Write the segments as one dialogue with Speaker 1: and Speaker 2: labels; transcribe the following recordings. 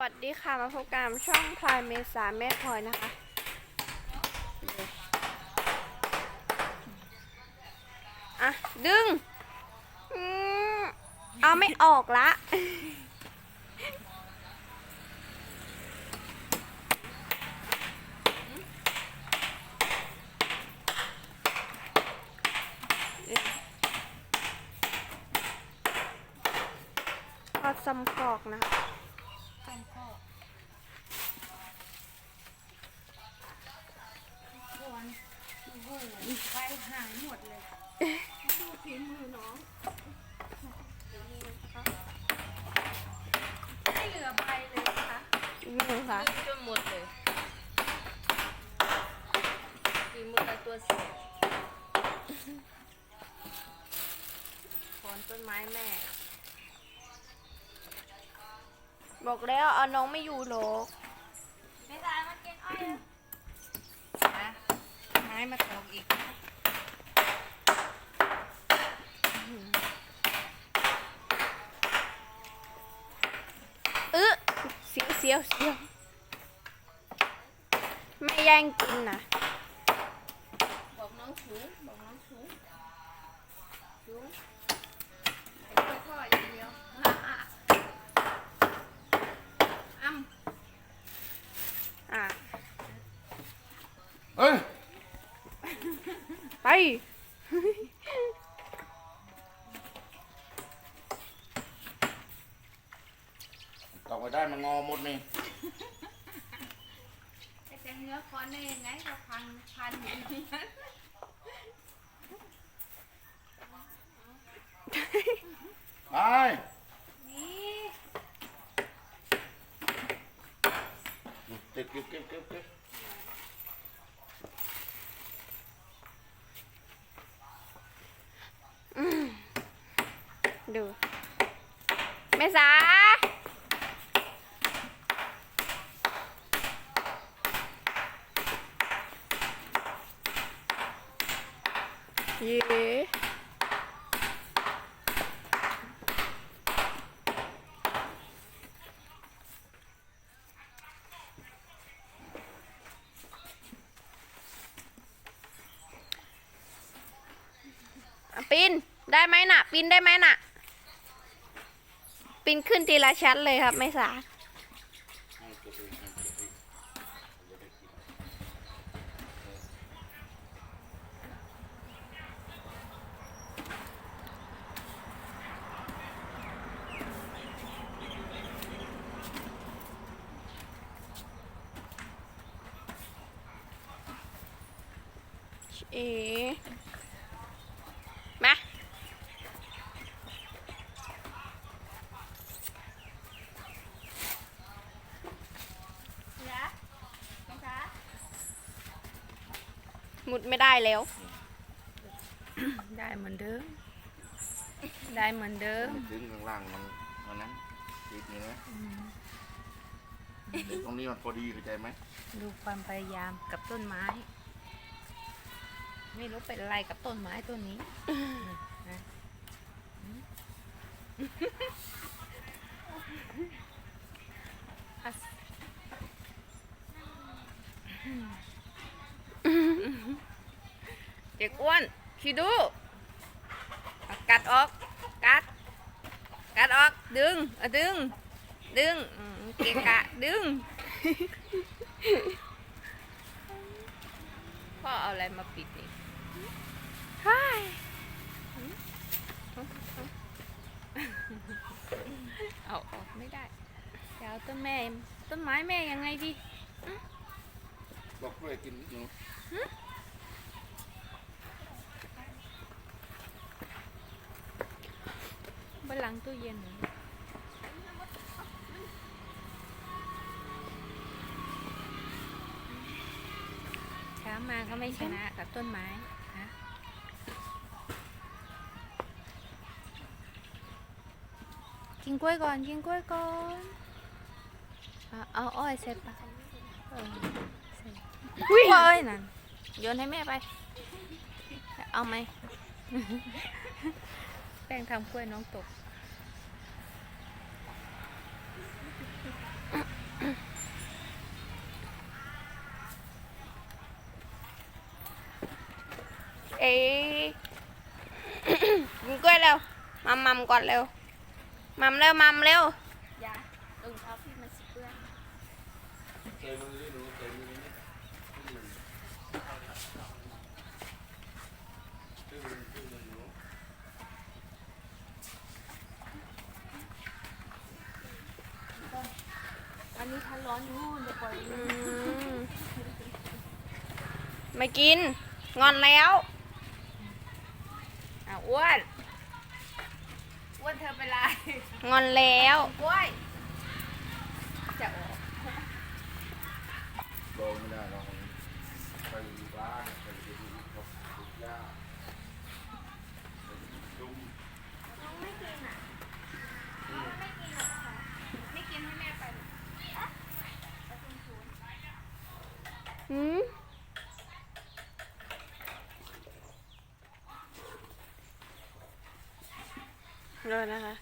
Speaker 1: สวัสดีค่ะ มาพบกับช่องพลายเมษาแม่พลอยนะคะ อะ ดึงอเอาไม่ออกละ ทอดซ้ำกรอกนะคะ
Speaker 2: ไปหายหมดเลยดูฝีมือน้องไม่เหลือใบเลยนะคะ
Speaker 1: นี่ค่ะ
Speaker 2: จนหมดเลยฝีมือกับตัวเสียถอนต้นไม้แม่
Speaker 1: บอกแล้วเอาน้องไม่อยู่หรอก
Speaker 2: ไม่ได้มาเก็นอ้อยนะ ไม้มาตอกอีก
Speaker 1: เออเสียวเสียวเสียวไม่แย่งกินนะ
Speaker 2: บอกน้องชูบอกน้องชูชูไปช่วยพ่ออย่างเดียวอะอะอ้ำ
Speaker 1: อะ
Speaker 3: เอ้ย
Speaker 1: ไป
Speaker 3: ตอกไปได้มันงอหมดนี่
Speaker 2: แต่เนื้อคอนได้ยังไงก็พันพันอยู่ที่นั้น
Speaker 3: ไป
Speaker 2: นี่
Speaker 3: เก็บเก็บเก็บเก็บเก็บ
Speaker 1: ดู เมษาเย้อ่ปีนได้ไหมน่ะปีนได้ไหมน่ะ ปีนขึ้นทีละชั้นเลยครับ ไม่สา
Speaker 3: เก็บเองให้เก็บเองจะได้กิน
Speaker 1: เอ๋มา
Speaker 2: เสือน้องคะ
Speaker 1: มุดไม่ได้แล้ว
Speaker 2: ได้เหมือนเดิม ได้เหมือนเดิม
Speaker 3: ดึงข้างล่างมันมันนั้นติดนี่นะเดี๋ยวตรงนี้มันพอดีเข้าใจไหม
Speaker 2: ดูความพยายามกับต้นไม้ ไม่รู้เป็นอะไรกับต้นไม้ต้นนี้นะอะ เด็กอ้วนคิดดูเอากัดออก กัด กัดออก ดึงเอาดึง ดึงอืมเกะกะ ดึง พ่อเอาอะไรมาปิดนี่
Speaker 1: ใช่
Speaker 2: เอาออกไม่ได้เดี๋ยวเอาต้นแม่ ต้นไม้แม่ยังไงดี
Speaker 3: บอกกล้วยกินนิดนึง
Speaker 2: บนหลัง ตู้เย็นเหรอช้ามาก็ไม่ชนะกับต้นไม้ฮะกินกล้วยก่อน กินกล้วยก่อน เอาอ้อยเสร็จปะเออใส่กล้วยนั่นโยนให้แม่ไป เอาไหม แป้งทำกล้วยน้องตก เอ้ยกินกล้วยเร็วมัมมัมก่อนเร็ว มัมเร็วมัมเร็ว
Speaker 4: อย่าลงเท้าพี่มันสิเปื้อน
Speaker 3: เจอมือนี่หนูเจอมือนี่ขึ้นมือขึ้นมือขึ้นมือหนู
Speaker 4: อันนี้ถ้าร้อนอยู่เดี๋ยวปล่อย
Speaker 2: อืมไม่กิน งอนแล้ว
Speaker 4: อะอ้วนอ้วนเธอเป็นไร
Speaker 2: งอนแล้ว
Speaker 4: กล้วยจะออก
Speaker 3: โดนไม่ได้หรอกไปอยู่บ้านไปดูเขาปลูกหญ้าไปดูดุ้ม
Speaker 4: ไม่กินอะไม่กินหรอกค่ะไม่กินให้แม่ไป
Speaker 2: หืม เลยนะคะ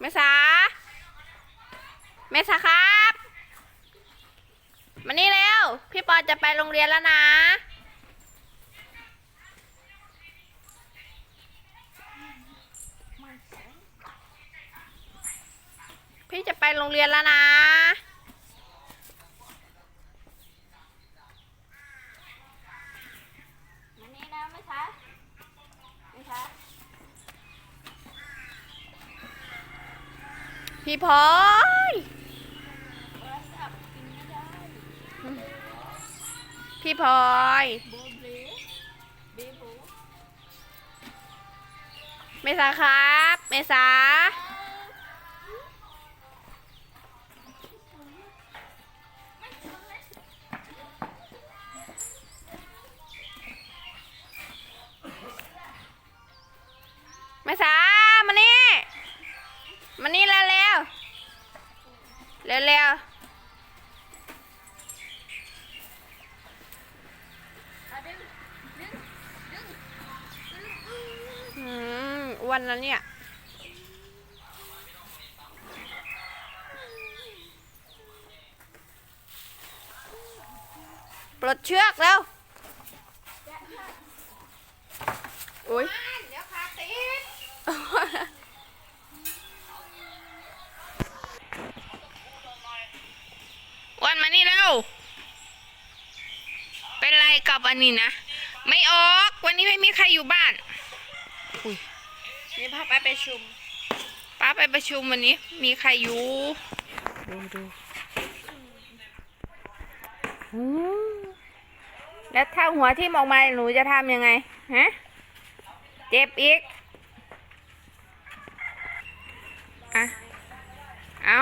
Speaker 2: เมษาเมษาครับมานี่เร็ว พี่ปอจะไปโรงเรียนแล้วนะ พี่จะไปโรงเรียนแล้วนะ
Speaker 4: มานี่นะไม่ช้าไม่ช้า
Speaker 2: พี่พลอย
Speaker 4: พี่
Speaker 2: พลอย
Speaker 4: เม
Speaker 2: ษาครับ เมษาเมษา
Speaker 4: อื
Speaker 2: มวันนั้นเนี่ย ปลดเชือกแล้ว โอ้ย
Speaker 4: เดี๋ยวขาติด
Speaker 2: อ้วันมานี่แล้ว เป็น ไรกับอันนี้นะ ไม่ออก วันนี้ไม่มีใครอยู่บ้าน อุ้ย
Speaker 4: นี่พาไปประชุม
Speaker 2: ป้าไปประชุมวันนี้ มีใครอยู่ ดูดูอืมแล้วถ้าหัวที่มออกมาหนูจะทำยังไง ฮะ เจ็บอีก อะ เอา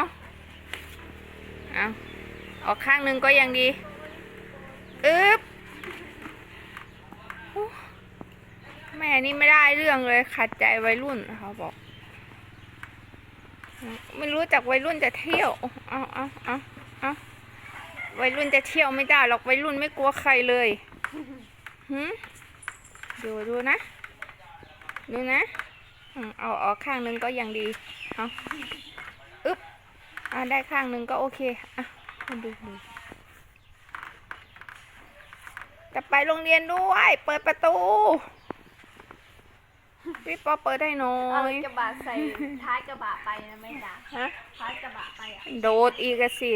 Speaker 2: เอาออกข้างหนึ่งก็ยังดี อึ๊บโอ้ แม่นี่ไม่ได้เรื่องเลยขัดใจวัยรุ่นเขาบอก ไม่รู้จักวัยรุ่นจะเที่ยว เอาเอาเอาเอาวัยรุ่นจะเที่ยวไม่ได้หรอกวัยรุ่นไม่กลัวใครเลยหืมดูดูนะ ดูนะเอาออกข้างนึงก็ยังดีเอาอึ๊บอ่าได้ข้างนึงก็โอเคอะดูดูจะไปโรงเรียนด้วย เปิดประตู พี่ปอเปิดให้หน่อ
Speaker 4: เอา
Speaker 2: ย
Speaker 4: กระบะใส่ท้ายกระบะไปนะไม่จ้า
Speaker 2: ฮะ
Speaker 4: ท้ายกระบะไปอะ
Speaker 2: โดดอีกอะสิ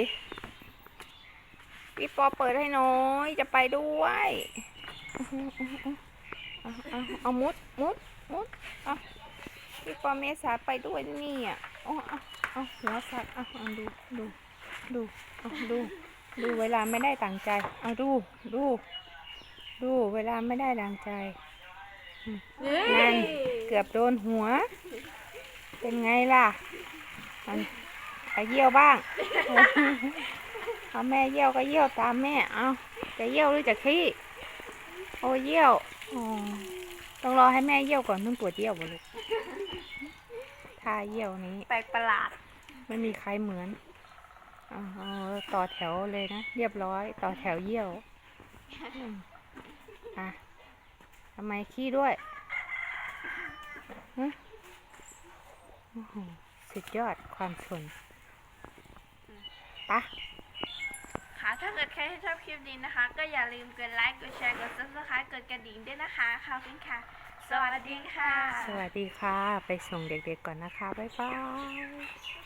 Speaker 2: พี่ปอเปิดให้หน้อย จะไปด้วยเอาเอาเอามุดมุดมุดเอาพี่ปอเมษาไปด้วยนี่อะเอาเอาเอาหัวสัตว์เอาเอาดูดูดูเอาดูดูเวลาไม่ได้ต่างใจ เอาดูดู ดูเวลาไม่ได้ดังใจ นั่นเกือบโดนหัว เป็นไงล่ะ มันไปเยี่ยวบ้าง เอาแม่เยี่ยวก็เยี่ยวตามแม่ เอาจะเยี่ยวหรือจะขี้ โอ้เยี่ยวอ๋อต้องรอให้แม่เยี่ยวก่อนเพิ่งปวดเยี่ยวบ่ลูกท่าเยี่ยวนี้
Speaker 4: แปลกประหลาด
Speaker 2: ไม่มีใครเหมือนเอาเอาต่อแถวเลยนะ เรียบร้อย ต่อแถวเยี่ยวอืมอะ ทำไมขี้ด้วยฮะโอ้โหสุดยอดความสนไปะ
Speaker 1: ค่ะถ้าเกิดใครชอบคลิปนี้นะคะ ก็อย่าลืมกดไลค์กดแชร์กด subscribe กดกระดิ่งด้วยนะคะขอบคุณค่ะ สวัสดีค่ะ
Speaker 2: สวัสดีค่ะ ไปส่งเด็กๆก่อนนะคะ บ๊ายบาย